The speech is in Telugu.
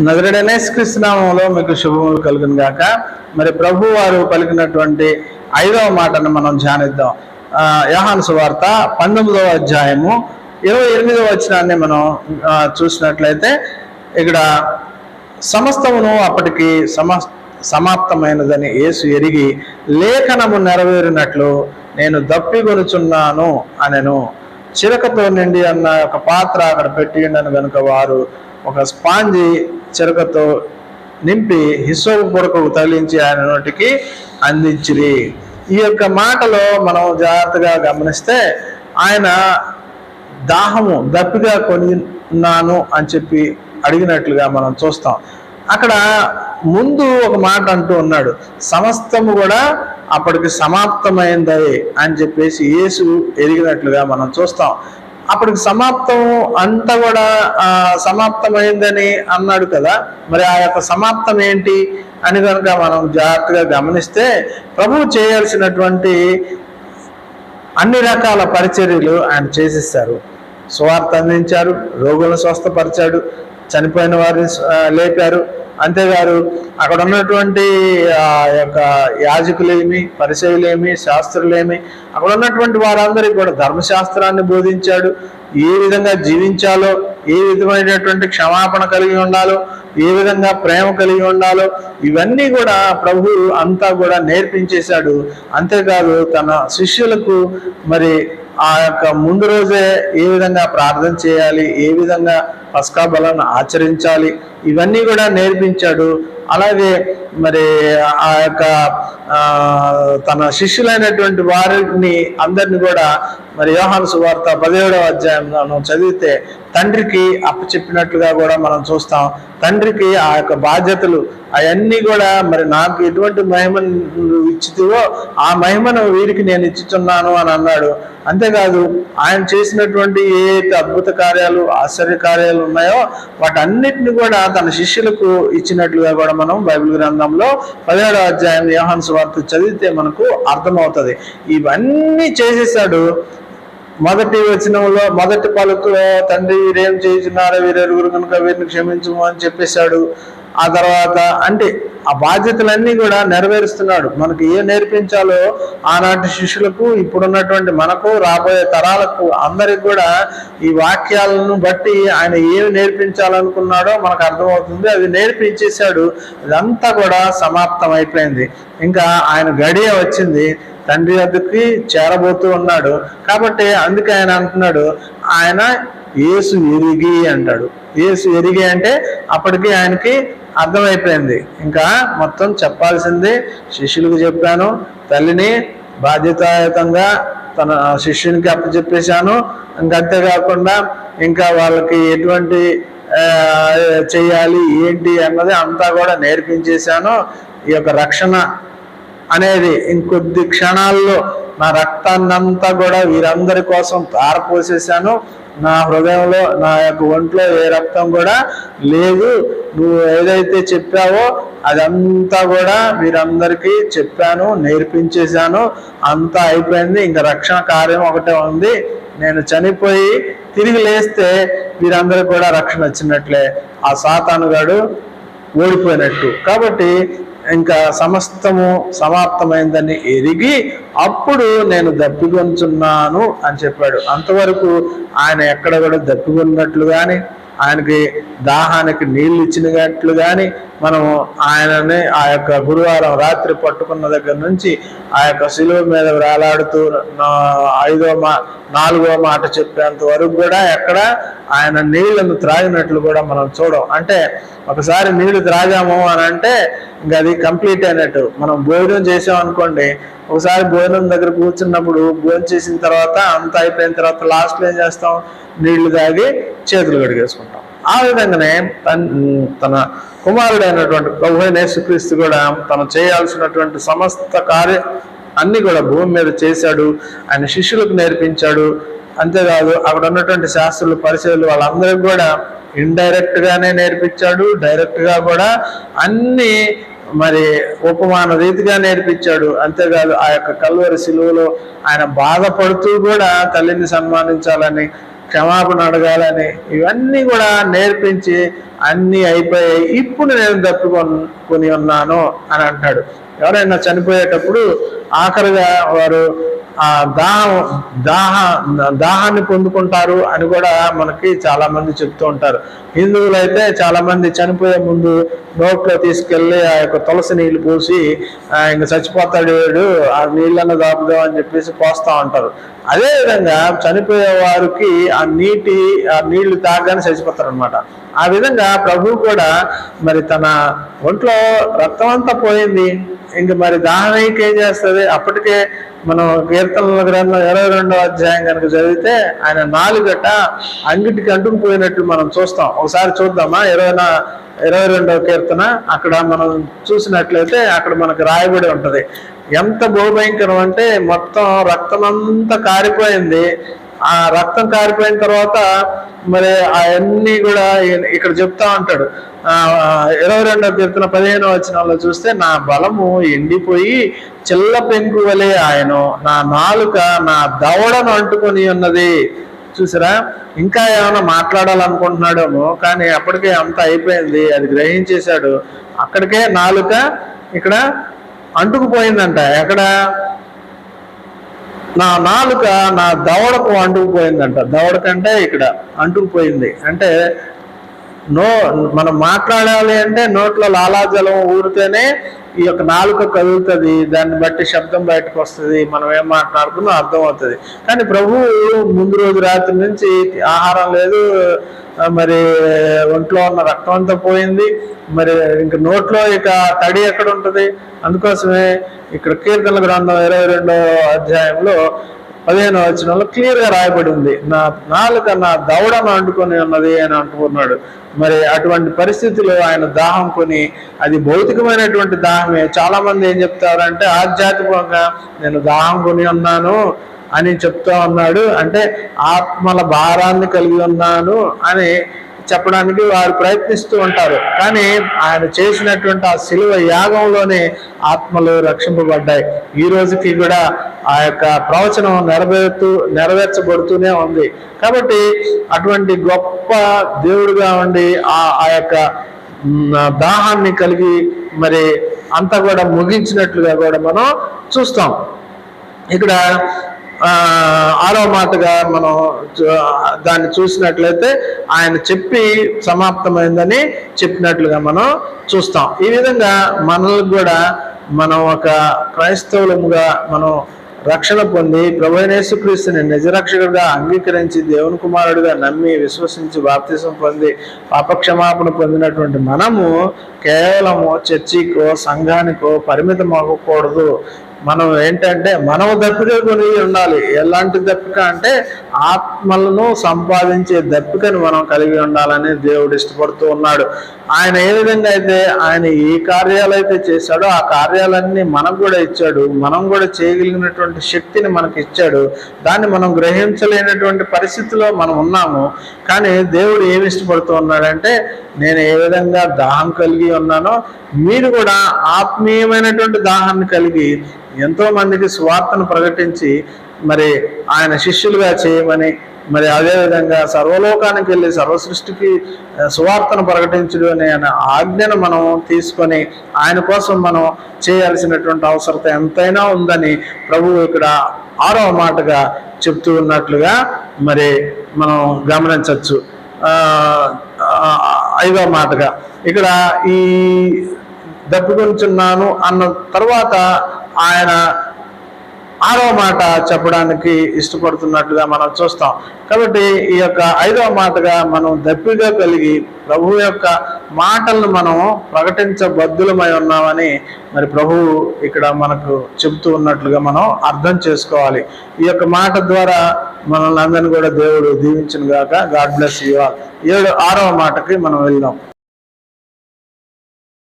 నగరుడనే క్రీస్తునామంలో మీకు శుభములు కలుగును గాక. మరి ప్రభు వారు పలికినటువంటి ఐదవ మాటను మనం ధ్యానిద్దాం. ఆ, సువార్త పంతొమ్మిదవ అధ్యాయము ఇరవై ఎనిమిదవ వచనాన్ని మనం చూసినట్లయితే ఇక్కడ సమస్తమును అప్పటికి సమ సమాప్తమైనదని యేసు ఎరిగి లేఖనము నెరవేరినట్లు నేను దప్పిగొనుచున్నాను అనెను. చిరకతో నిండి అన్న ఒక పాత్ర అక్కడ పెట్టి ఉండను కనుక వారు ఒక స్పాంజి చిరకతో నింపి హిస్సోపు పొరకు తగిలించి ఆయన నోటికి అందించిరి. ఈ యొక్క మాటలో మనం జాగ్రత్తగా గమనిస్తే ఆయన దాహము దప్పిగా ఉన్నాను అని చెప్పి అడిగినట్లుగా మనం చూస్తాం. అక్కడ ముందు ఒక మాట అంటూ ఉన్నాడు సమస్తము కూడా అప్పటికి సమాప్తమైంది అని చెప్పేసి యేసు ఎరిగినట్లుగా మనం చూస్తాం. అప్పటికి సమాప్తం అంతా కూడా సమాప్తమైందని అన్నాడు కదా మరి ఆ యొక్క సమాప్తం ఏంటి అని కనుక మనం జాగ్రత్తగా గమనిస్తే ప్రభువు చేయాల్సినటువంటి అన్ని రకాల పరిచర్యలు ఆయన చేసిస్తారు సువార్త అందించారు రోగులను స్వస్థపరిచాడు చనిపోయిన వారిని లేపారు అంతేగారు అక్కడ ఉన్నటువంటి ఆ యొక్క యాజకులేమి పరిచయులేమి శాస్త్రులేమి అక్కడ ఉన్నటువంటి వారందరికీ కూడా ధర్మశాస్త్రాన్ని బోధించాడు. ఏ విధంగా జీవించాలో ఏ విధమైనటువంటి క్షమాపణ కలిగి ఉండాలో ఏ విధంగా ప్రేమ కలిగి ఉండాలో ఇవన్నీ కూడా ప్రభు అంతా కూడా నేర్పించేశాడు. అంతేకాదు తన శిష్యులకు మరి ఆ యొక్క ముందు రోజే ఏ విధంగా ప్రార్థన చేయాలి ఏ విధంగా పస్కా బలను ఆచరించాలి ఇవన్నీ కూడా నేర్పించాడు. అలాగే మరి ఆ యొక్క తన శిష్యులైనటువంటి వారిని అందరిని కూడా మరి యోహాను సువార్త పదిహేడవ అధ్యాయం మనం చదివితే తండ్రికి అప్పచెప్పినట్లుగా కూడా మనం చూస్తాం. తండ్రికి ఆ యొక్క బాధ్యతలు అవన్నీ కూడా మరి నాకు ఎటువంటి మహిమను నువ్వు ఇచ్చితివో ఆ మహిమను వీరికి నేను ఇచ్చుచున్నాను అని అన్నాడు. అంతేకాదు ఆయన చేసినటువంటి ఏ అద్భుత కార్యాలు ఆశ్చర్య కార్యాలు ఉన్నాయో వాటన్నిటిని కూడా తన శిష్యులకు ఇచ్చినట్లుగా కూడా మనం బైబిల్ గ్రంథంలో పదిహేడో అధ్యాయం యోహాన్ వార్త చదివితే మనకు అర్థమవుతుంది. ఇవన్నీ చేసేసాడు మొదటి వచనంలో మొదటి పలుకులో తండ్రి వీరేం చేస్తున్నారో వీరెరుగురు కనుక వీరిని క్షమించము అని చెప్పేశాడు. ఆ తర్వాత అంటే ఆ బాధ్యతలన్నీ కూడా నెరవేరుస్తున్నాడు. మనకి ఏ నేర్పించాలో ఆనాటి శిష్యులకు ఇప్పుడున్నటువంటి మనకు రాబోయే తరాలకు అందరికి కూడా ఈ వాక్యాలను బట్టి ఆయన ఏమి నేర్పించాలనుకున్నాడో మనకు అర్థమవుతుంది. అది నేర్పించేశాడు. ఇదంతా కూడా సమాప్తం అయిపోయింది ఇంకా ఆయన గడియ వచ్చింది. తండ్రి వద్దకి చేరబోతూ ఉన్నాడు. కాబట్టి అందుకే ఆయన అంటున్నాడు ఆయన యేసు ఎరిగి అంటాడు. యేసు ఎరిగి అంటే అప్పటికి ఆయనకి అర్థమైపోయింది. ఇంకా మొత్తం చెప్పాల్సింది శిష్యులకు చెప్పాను తల్లిని బాధ్యతాయుతంగా తన శిష్యునికి అప్పచెప్పేశాను. ఇంకా అంతేకాకుండా ఇంకా వాళ్ళకి ఎటువంటి చేయాలి ఏంటి అన్నది అంతా కూడా నేర్పించేశాను. ఈ యొక్క రక్షణ అనేది ఇంకొద్ది క్షణాల్లో నా రక్తాన్నంతా కూడా వీరందరి కోసం తారపోసేసాను నా హృదయంలో నా యొక్క ఒంట్లో ఏ రక్తం కూడా లేదు. నువ్వు ఏదైతే చెప్పావో అదంతా కూడా వీరందరికీ చెప్పాను నేర్పించేశాను. అంతా అయిపోయింది. ఇంకా రక్షణ కార్యం ఒకటే ఉంది. నేను చనిపోయి తిరిగి లేస్తే వీరందరికి కూడా రక్షణ వచ్చినట్లే. ఆ సాతానుగాడు ఓడిపోయినట్టు. కాబట్టి ఇంకా సమస్తము సమాప్తమైందని ఎరిగి అప్పుడు నేను దప్పిగొంచున్నాను అని చెప్పాడు. అంతవరకు ఆయన ఎక్కడ కూడా దప్పిగొన్నట్లు కానీ ఆయనకి దాహానికి నీళ్ళు ఇచ్చినట్లు కానీ మనం ఆయనని ఆ యొక్క గురువారం రాత్రి పట్టుకున్న దగ్గర నుంచి ఆ యొక్క శిలువ మీద వేలాడుతూ నా- ఐదో మా నాలుగో మాట చెప్పేంత వరకు కూడా ఎక్కడ ఆయన నీళ్ళను త్రాగినట్లు కూడా మనం చూడం. అంటే ఒకసారి నీళ్ళు త్రాగాము అని అంటే ఇంకా అది కంప్లీట్ అయినట్టు. మనం భోజనం చేసాం అనుకోండి ఒకసారి భోజనం దగ్గర కూర్చున్నప్పుడు భోజనం చేసిన తర్వాత అంత అయిపోయిన తర్వాత లాస్ట్లో ఏం చేస్తాం? నీళ్ళు తాగి చేతులు కడిగేసుకుంటాం. ఆ విధంగానే తన్- తన కుమారుడైనటువంటి ప్రభు అయిన యేసుక్రీస్తు కూడా తను చేయాల్సినటువంటి సమస్త కార్య అన్ని కూడా భూమి మీద చేశాడు. ఆయన శిష్యులకు నేర్పించాడు. అంతేకాదు అక్కడ ఉన్నటువంటి శాస్త్రులు పరిచయాలు వాళ్ళందరికీ కూడా ఇండైరెక్ట్ గానే నేర్పించాడు. డైరెక్ట్గా కూడా అన్ని మరి ఉపమాన రీతిగా నేర్పించాడు. అంతేకాదు ఆ యొక్క కల్వరి శిలువలో ఆయన బాధపడుతూ కూడా తల్లిని సన్మానించాలని క్షమాపణ అడగాలని ఇవన్నీ కూడా నేర్పించి అన్నీ అయిపోయాయి. ఇప్పుడు నేను తప్పుకొని ఉన్నాను అని అంటాడు. ఎవరైనా చనిపోయేటప్పుడు ఆఖరిగా వారు ఆ దాహం దాహ దాహాన్ని పొందుకుంటారు అని కూడా మనకి చాలా మంది చెప్తూ ఉంటారు. హిందువులు అయితే చాలా మంది చనిపోయే ముందు నోట్లో తీసుకెళ్ళి ఆ యొక్క తులసి నీళ్ళు పోసి ఆయన ఇంక చచ్చిపోతాడు వీడు ఆ నీళ్ళను దాపుదాం అని చెప్పేసి పోస్తా ఉంటారు. అదే విధంగా చనిపోయే వారికి ఆ నీటి ఆ నీళ్ళు తాగానే చచ్చిపోతారు అనమాట ఆ విధంగా ప్రభు కూడా మరి తన ఒంట్లో రక్తం అంతా పోయింది. ఇంక మరి దానికి ఏం చేస్తుంది? అప్పటికే మనం కీర్తనల గ్రంథం ఇరవై రెండో అధ్యాయం కనుక చదివితే ఆయన నాలుగట అంగిటికి అంటుకుపోయినట్టు మనం చూస్తాం. ఒకసారి చూద్దామా? ఇరవై ఇరవై రెండవ కీర్తన. అక్కడ మనం చూసినట్లయితే అక్కడ మనకు రాయబడి ఉంటది. ఎంత భూభయంకరం అంటే మొత్తం రక్తం అంతా కారిపోయింది. ఆ రక్తం కారిపోయిన తర్వాత మరి అవన్నీ కూడా ఇక్కడ చెప్తా ఉంటాడు. ఆ ఇరవై రెండో కీర్తన పదిహేను వచనాల్లో చూస్తే నా బలము ఎండిపోయి చిల్ల పెంకు వలె ఆయన నా నాలుక నా దవడను అంటుకొని ఉన్నది. చూసారా? ఇంకా ఏమైనా మాట్లాడాలనుకుంటున్నాడేమో కానీ అప్పటికే అంత అయిపోయింది. అది గ్రహించేశాడు. అక్కడికే నాలుక ఇక్కడ అంటుకుపోయిందంట. ఎక్కడ? నా నాలుక నా దవడకు అంటుకుపోయిందంట. దవడకంటే ఇక్కడ అంటుకుపోయింది. అంటే నో మనం మాట్లాడాలి అంటే నోట్లో లాలాజలం ఊరితేనే ఈ యొక్క నాలుక కదులుతుంది దాన్ని బట్టి శబ్దం బయటకు వస్తుంది మనం ఏం మాట్లాడుకున్నా అర్థం అవుతుంది. కానీ ప్రభువు ముందు రోజు రాత్రి నుంచి ఆహారం లేదు మరి ఒంట్లో ఉన్న రక్తం అంతా పోయింది మరి ఇంక నోట్లో ఇక తడి ఎక్కడ ఉంటుంది? అందుకోసమే ఇక్కడ కీర్తన గ్రంథం ఇరవై రెండో అధ్యాయంలో పదిహేను వచనంలో క్లియర్గా రాయబడి ఉంది. నా నాలుక నా దవడను అంటుకొని ఉన్నది అని అంటున్నాడు. మరి అటువంటి పరిస్థితిలో ఆయన దాహం కొని అది భౌతికమైనటువంటి దాహమే. చాలా మంది ఏం చెప్తారంటే ఆధ్యాత్మికంగా నేను దాహం కొని ఉన్నాను అని చెప్తా ఉన్నాడు. అంటే ఆత్మల భారాన్ని కలిగి ఉన్నాను అని చెప్పడానికి వారు ప్రయత్నిస్తూ ఉంటారు. కానీ ఆయన చేసినటువంటి ఆ శిలువ యాగంలోనే ఆత్మలు రక్షింపబడ్డాయి. ఈ రోజుకి కూడా ఆ యొక్క ప్రవచనం నెరవేరుతూ నెరవేర్చబడుతూనే ఉంది. కాబట్టి అటువంటి గొప్ప దేవుడుగా ఉండి ఆ ఆ యొక్క దాహాన్ని కలిగి మరి అంతా కూడా ముగించినట్లుగా కూడా మనం చూస్తాం. ఇక్కడ ఆరో మాటగా మనం దాన్ని చూసినట్లయితే ఆయన చెప్పి సమాప్తమైందని చెప్పినట్లుగా మనం చూస్తాం. ఈ విధంగా మనల్ని కూడా మనం ఒక క్రైస్తవులముగా మనం రక్షణ పొంది ప్రభైనేసుక్రీస్తుని నిజరక్షకుడిగా అంగీకరించి దేవుని కుమారుడిగా నమ్మి విశ్వసించి బాప్తిసం పొంది పాపక్షమాపణ పొందినటువంటి మనము కేవలము చర్చికో సంఘానికో పరిమితం అవ్వకూడదు మనం ఏంటంటే మనము దప్పిక కొని ఉండాలి. ఎలాంటి దప్పిక అంటే ఆత్మలను సంపాదించే దప్పికను మనం కలిగి ఉండాలని దేవుడు ఇష్టపడుతూ ఉన్నాడు. ఆయన ఏ విధంగా అయితే ఆయన ఏ కార్యాలు అయితే చేశాడో ఆ కార్యాలన్నీ మనకు కూడా ఇచ్చాడు. మనం కూడా చేయగలిగినటువంటి శక్తిని మనకి ఇచ్చాడు. దాన్ని మనం గ్రహించలేనటువంటి పరిస్థితిలో మనం ఉన్నాము. కానీ దేవుడు ఏమి ఇష్టపడుతూ ఉన్నాడంటే నేను ఏ విధంగా దాహం కలిగి ఉన్నానో మీరు కూడా ఆత్మీయమైనటువంటి దాహాన్ని కలిగి ఎంతో మందికి స్వార్థను ప్రకటించి మరి ఆయన శిష్యులుగా చేయమని మరి అదేవిధంగా సర్వలోకానికి వెళ్ళి సర్వ సృష్టికి సువార్తను ప్రకటించడం అనే ఆయన ఆజ్ఞను మనం తీసుకొని ఆయన కోసం మనం చేయాల్సినటువంటి అవసరత ఎంతైనా ఉందని ప్రభువు ఇక్కడ ఆరో మాటగా చెప్తూ ఉన్నట్లుగా మరి మనం గమనించవచ్చు. ఐదో మాటగా. ఇక్కడ ఈ దప్పుకొంచున్నాను అన్న తర్వాత ఆయన ఆరో మాట చెప్పడానికి ఇష్టపడుతున్నట్లుగా మనం చూస్తాం. కాబట్టి ఈ యొక్క ఐదవ మాటగా మనం దప్పిగా కలిగి ప్రభు యొక్క మాటలను మనం ప్రకటించబద్దులమై ఉన్నామని మరి ప్రభువు ఇక్కడ మనకు చెబుతూ ఉన్నట్లుగా మనం అర్థం చేసుకోవాలి. ఈ యొక్క మాట ద్వారా మనల్ని అందరినీ కూడా దేవుడు దీవించిన గాక గాడ్ బ్లెస్ యూ ఆల్ ఏడు ఆరవ మాటకి మనం వెళ్దాం.